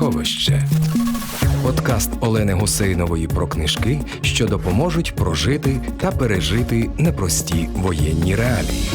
Сховище. Подкаст Олени Гусейнової про книжки, що допоможуть прожити та пережити непрості воєнні реалії.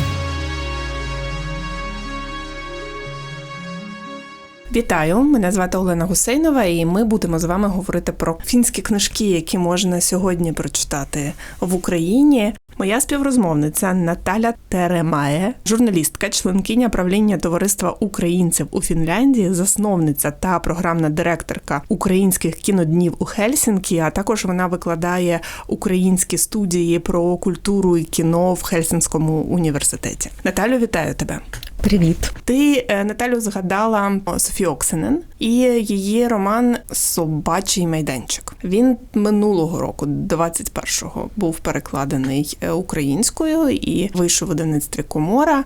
Вітаю! Мене звати Олена Гусейнова, і ми будемо з вами говорити про фінські книжки, які можна сьогодні прочитати в Україні. Моя співрозмовниця Наталя Теремає, журналістка, членкиня правління товариства українців у Фінляндії, засновниця та програмна директорка українських кіноднів у Хельсінкі. А також вона викладає українські студії про культуру і кіно в Хельсінському університеті. Наталю, вітаю тебе. Привіт. Ти е, Наталю згадала Софію Оксенен і її роман Собачий майданчик. Він минулого року, 21-го, був перекладений е, українською і вийшов в видавництві Комора.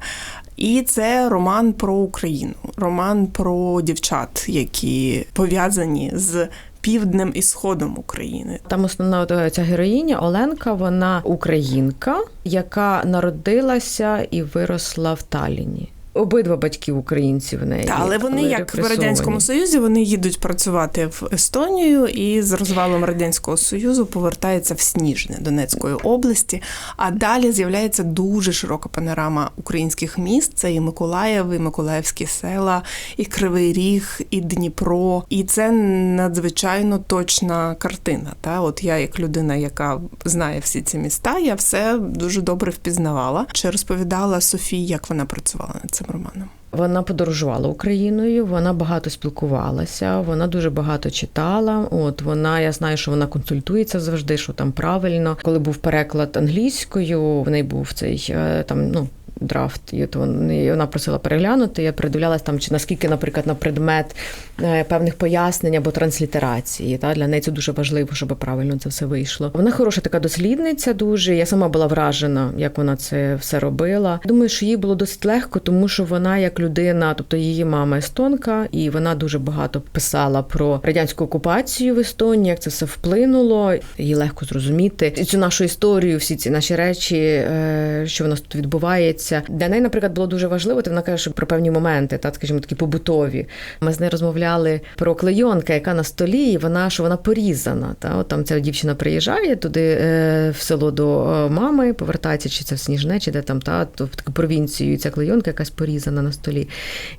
І це роман про Україну, роман про дівчат, які пов'язані з. Півднем і сходом України Там основна от ця героїня Оленка, вона українка, яка народилася і виросла в Талліні. Обидва батьки українці в неї. Та, але вони, як в радянському союзі, вони їдуть працювати в Естонію і з розвалом радянського союзу повертаються в Сніжне Донецької області. А далі з'являється дуже широка панорама українських міст. Це і Миколаїв, і Миколаївські села, і Кривий Ріг, і Дніпро. І це надзвичайно точна картина. Та от я, як людина, яка знає всі ці міста, я все дуже добре впізнавала. Чи розповідала Софії, як вона працювала над цим романом? Вона подорожувала Україною, вона багато спілкувалася, вона дуже багато читала. От вона, я знаю, що вона консультується завжди, що там правильно. Коли був переклад англійською, в неї був цей е, там, ну. Драфт, і то вони- вона просила переглянути. Я передивлялась там, чи наскільки, наприклад, на предмет е, певних пояснень або транслітерації. Та для неї це дуже важливо, щоб правильно це все вийшло. Вона хороша така дослідниця. Дуже я сама була вражена, як вона це все робила. Думаю, що їй було досить легко, тому що вона як людина, тобто її мама естонка, і вона дуже багато писала про радянську окупацію в Естонії, як це все вплинуло. Їй легко зрозуміти І цю нашу історію, всі ці наші речі, е, що в нас тут відбувається. Для неї, наприклад, було дуже важливо. Ти вона каже, що про певні моменти, так скажімо, такі побутові. Ми з нею розмовляли про клейонка, яка на столі, і вона що вона порізана. Та от там ця дівчина приїжджає туди е, в село до е, мами, повертається, чи це в Сніжне, чи де там та то в таку провінцію. І ця клейонка якась порізана на столі.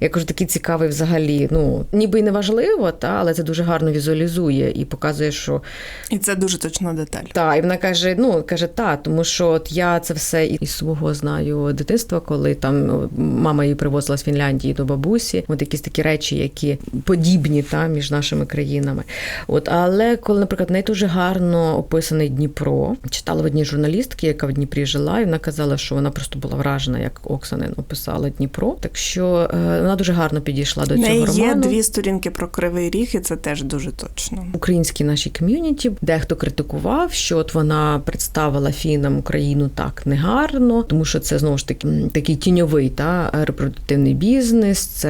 Я кажу, такий цікавий взагалі. Ну ніби й не важливо, та але це дуже гарно візуалізує і показує, що І це дуже точна деталь. та, і вона каже: ну каже, та, тому що от я це все із свого знаю дитинства, коли там ну, мама її привозила з Фінляндії до бабусі. От якісь такі речі, які подібні та між нашими країнами. От, але коли, наприклад, в неї дуже гарно описаний Дніпро, читала в одній журналістки, яка в Дніпрі жила, і вона казала, що вона просто була вражена, як Оксанин описала Дніпро. Так що е, вона дуже гарно підійшла до В неї цього є роману. дві сторінки про кривий ріг, і це теж дуже точно. українській нашій ком'юніті. Дехто критикував, що от вона представила фінам Україну так негарно, тому що це знову ж таки такий тіньовий та репродуктивний бізнес, це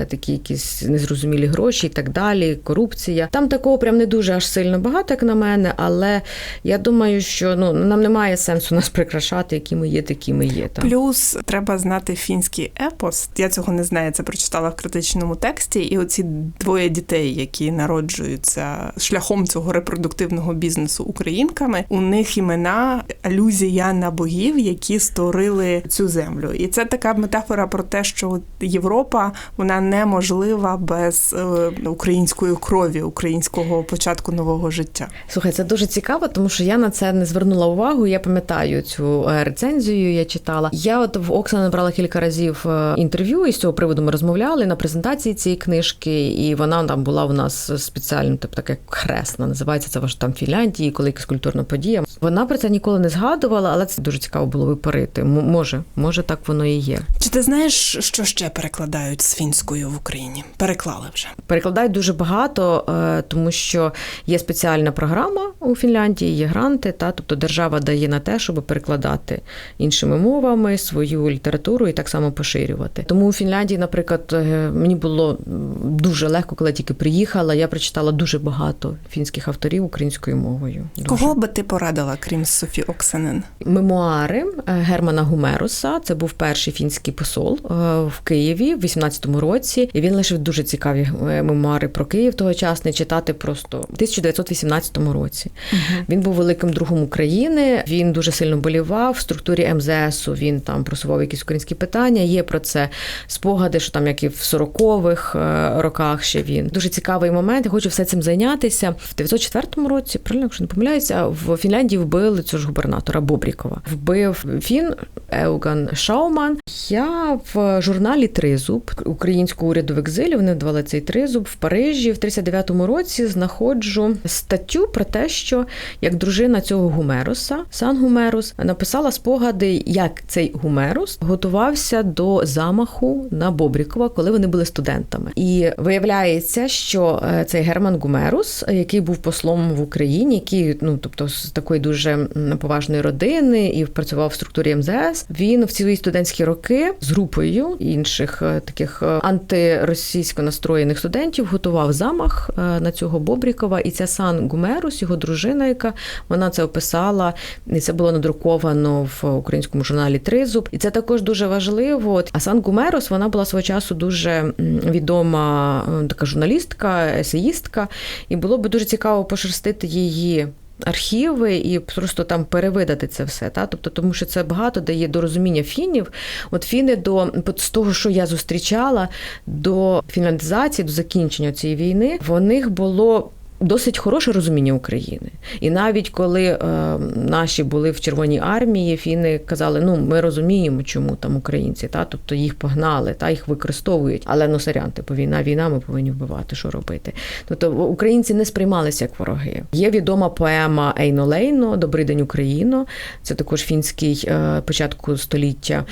е, такі якісь незрозумілі гроші і так далі. Корупція. Там такого прям не дуже аж сильно багато, як на мене, але я думаю, що ну нам немає сенсу нас прикрашати, які ми є, такі ми є. Там. Плюс треба знати фінський епос. Я цього не знаю. Це прочитала в критичному тексті. І оці двоє дітей, які народжуються шляхом цього репродуктивного бізнесу українками, у них імена алюзія на богів, які створили цю землю. І це така метафора про те, що Європа вона неможлива без е, української крові, українського початку нового життя. Слухай, це дуже цікаво, тому що я на це не звернула увагу. Я пам'ятаю цю е, рецензію. Я читала. Я от в Оксана брала кілька разів е, інтерв'ю, і з цього приводу ми розмовляли на презентації цієї книжки, і вона там була у нас спеціально, тобто таке хресна, називається це ваш там Фінляндії, коли якась культурна подія. Вона про це ніколи не згадувала, але це дуже цікаво було випарити. М- Може, може, так воно і є. Чи ти знаєш, що ще перекладають з фінською в Україні? Переклали вже. Перекладають дуже багато, е, тому що є спеціальна програма у Фінляндії, є гранти, та тобто держава дає на те, щоб перекладати іншими мовами свою літературу і так само поширювати. Тому у Фінляндії, наприклад, е, мені було дуже легко, коли я тільки приїхала. Я прочитала дуже багато фінських авторів українською мовою. Дуже. Кого би ти порадила, крім Софі Оксанен? Мемуари е, Германа Гумеруса. Це був перший фінський посол е, в Києві в 18-му році. І він лишив дуже цікаві е, мемуари про Київ тогочасний читати просто в 1918 році. Він був великим другом України. Він дуже сильно болівав в структурі МЗСу. Він там просував якісь українські питання. Є про це спогади, що там як і в 40-х е, роках ще він дуже цікавий момент. Я хочу все цим зайнятися. В 904 році, правильно, якщо не помиляюся, в Фінляндії вбили цього ж губернатора Бобрікова. Вбив фін Еуган Шауман. Я в журналі Тризуб українського уряду в екзилі. Вони давали цей тризуб в Парижі в 39-му році. Знаходжу статтю про те, що як дружина цього Гумеруса, Сан Гумерус, написала спогади, як цей Гумерус готувався до замаху на Бобрікова, коли вони були студентами. І виявляється, що е, цей Герман Гумерус, який був послом в Україні, який ну тобто з такої дуже м, поважної родини і працював в структурі МЗС, він в ці студентські роки з групою інших е, таких е, антиросійсько настроєних студентів готував замах е, на цього Бобрікова. І ця Сан Гумерус, його дружина, яка вона це описала, і це було надруковано в українському журналі Тризуб. І це також дуже важливо. А Сан Гумерус вона була свого часу дуже відома така журналістка, есеїстка, і було би дуже цікаво пошерстити її. Архіви і просто там перевидати це все, та тобто, тому що це багато дає до розуміння фінів. От фіни до з того, що я зустрічала до фінляндизації, до закінчення цієї війни, в них було. Досить хороше розуміння України, і навіть коли е, наші були в Червоній армії, фіни казали: ну ми розуміємо, чому там українці, та тобто їх погнали, та їх використовують. Але ну сорян, типу війна, війна, ми повинні вбивати, що робити. Тобто українці не сприймалися як вороги. Є відома поема Ейно Лейно Добрий день Україно. Це також фінський е, початку століття.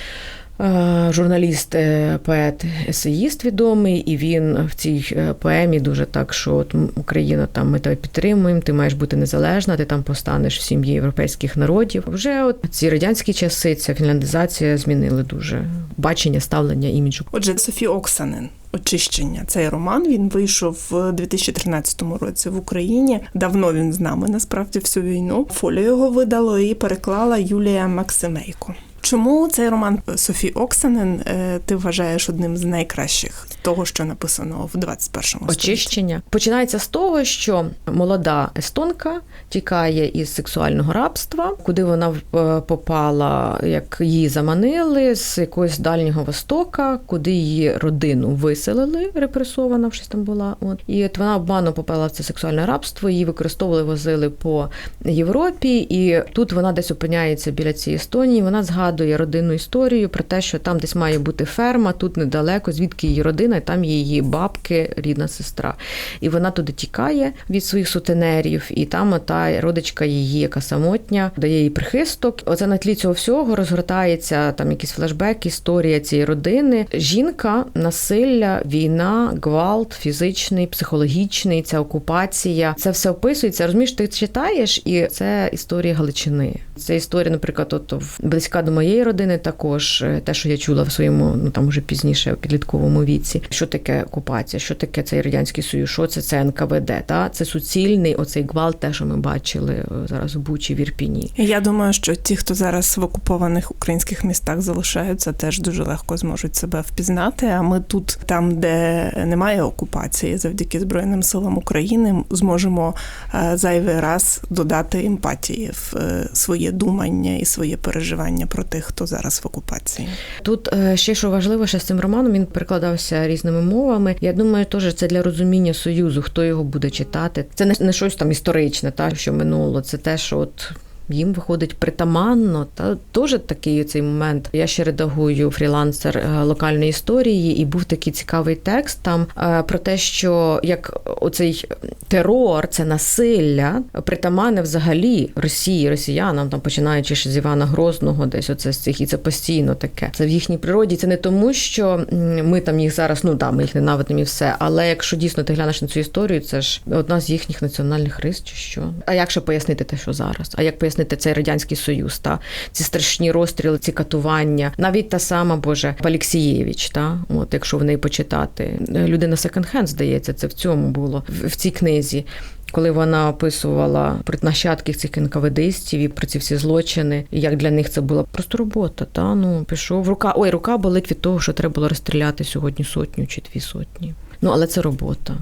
Е, Журналіст, е, поет, есеїст відомий, і він в цій е, поемі дуже так, що от Україна там ми тебе підтримуємо, ти маєш бути незалежна, ти там постанеш в сім'ї європейських народів. Вже от ці радянські часи, ця фінляндизація змінили дуже бачення, ставлення іміджу. Отже, Софі Оксанен. Очищення. Цей роман він вийшов в 2013 році в Україні. Давно він з нами насправді всю війну. Фолію його видало і переклала Юлія Максимейко. Чому цей роман Софі Оксанен е, ти вважаєш одним з найкращих того, що написано в 21 столітті? Очищення починається з того, що молода естонка тікає із сексуального рабства, куди вона е, попала, як її заманили з якогось дальнього востока, куди її родину виселили, репресована вже там була. От і от вона обманом попала в це сексуальне рабство. Її використовували, возили по Європі, і тут вона десь опиняється біля цієї Естонії. Вона згадує родинну історію про те, що там десь має бути ферма, тут недалеко, звідки її родина, і там є її бабки, рідна сестра. І вона туди тікає від своїх сутенерів, і там та родичка її, яка самотня, дає їй прихисток. Оце на тлі цього всього розгортається там якийсь флешбек, історія цієї родини. Жінка, насилля, війна, гвалт, фізичний, психологічний, ця окупація. Це все описується. Розумієш, ти читаєш, і це історія Галичини. Це історія, наприклад, от близька до моєї родини, також е, те, що я чула в своєму, ну там уже пізніше, в підлітковому віці. Що таке окупація? Що таке цей радянський союз? Що це це НКВД? Та це суцільний оцей гвалт, те, що ми бачили е, зараз в Бучі, в Ірпіні. Я думаю, що ті, хто зараз в окупованих українських містах залишаються, теж дуже легко зможуть себе впізнати. А ми тут, там, де немає окупації, завдяки Збройним силам України, зможемо е, зайвий раз додати емпатії в е, думання і своє переживання про тих, хто зараз в окупації. Тут е, ще що важливо, ще з цим романом він перекладався різними мовами. Я думаю, теж це для розуміння союзу, хто його буде читати. Це не щось там історичне, та що минуло. Це те, що от. Їм виходить притаманно, та теж такий цей момент. Я ще редагую фрілансер е, локальної історії, і був такий цікавий текст там е, про те, що як оцей терор, це насилля притаманне взагалі Росії, росіянам, там починаючи ще з Івана Грозного, десь оце з цих, і це постійно таке. Це в їхній природі. Це не тому, що ми там їх зараз, ну да, ми їх ненавидимо і все. Але якщо дійсно ти глянеш на цю історію, це ж одна з їхніх національних рис, чи що. А як ще пояснити те, що зараз? А як пояснити цей радянський союз? Та ці страшні розстріли, ці катування, навіть та сама Боже Алексієвич, та от якщо в неї почитати, людина секонд-хенд, здається, це в цьому було в, цій книзі. коли вона описувала нащадків цих НКВДистів і про ці всі злочини, і як для них це була просто робота. Та ну пішов рука. Ой, рука болить від того, що треба було розстріляти сьогодні сотню чи дві сотні. Ну але це робота.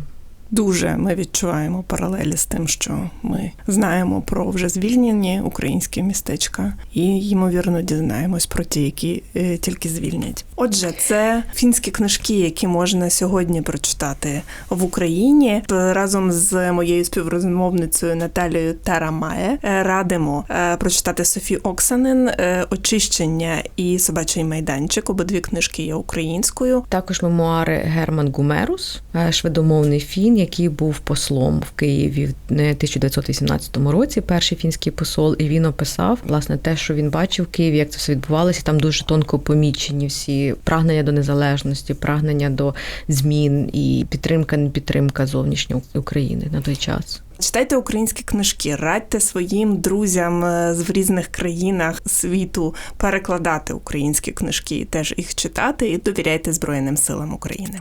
Дуже ми відчуваємо паралелі з тим, що ми знаємо про вже звільнені українські містечка, і ймовірно дізнаємось про ті, які е, тільки звільнять. Отже, це фінські книжки, які можна сьогодні прочитати в Україні. Разом з моєю співрозмовницею Наталією Тарамає е, радимо е, прочитати Софі Оксанин Очищення і собачий майданчик. Обидві книжки є українською. Також мемуари Герман Гумерус, шведомовний фін, який був послом в Києві в 1918 році, перший фінський посол, і він описав власне те, що він бачив в Києві, як це все відбувалося. Там дуже тонко помічені всі прагнення до незалежності, прагнення до змін і підтримка, не підтримка зовнішньої України на той час. Читайте українські книжки, радьте своїм друзям е, з різних країнах світу перекладати українські книжки, і теж їх читати і довіряйте Збройним силам України.